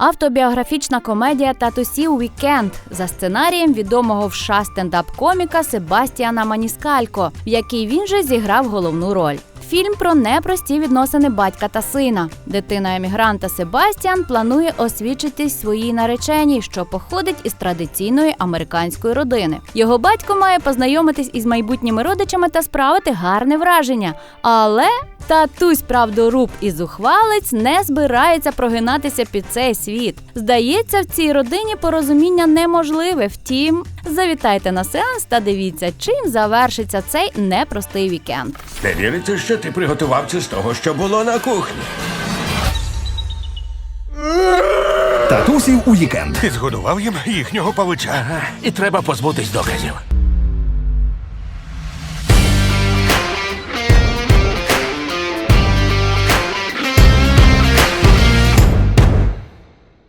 автобіографічна комедія Татусів Вікенд за сценарієм відомого в США стендап-коміка Себастіана Маніскалько, в якій він же зіграв головну роль. Фільм про непрості відносини батька та сина. Дитина емігранта Себастіан планує освідчитись своїй нареченій, що походить із традиційної американської родини. Його батько має познайомитись із майбутніми родичами та справити гарне враження. Але татусь правдоруб і зухвалець не збирається прогинатися під цей світ. Здається, в цій родині порозуміння неможливе. Втім, завітайте на сеанс та дивіться, чим завершиться цей непростий вікенд. Не віриться, що ти приготував це з того, що було на кухні. Татусів у вікенд. Ти згодував їм їхнього павича. І треба позбутись доказів.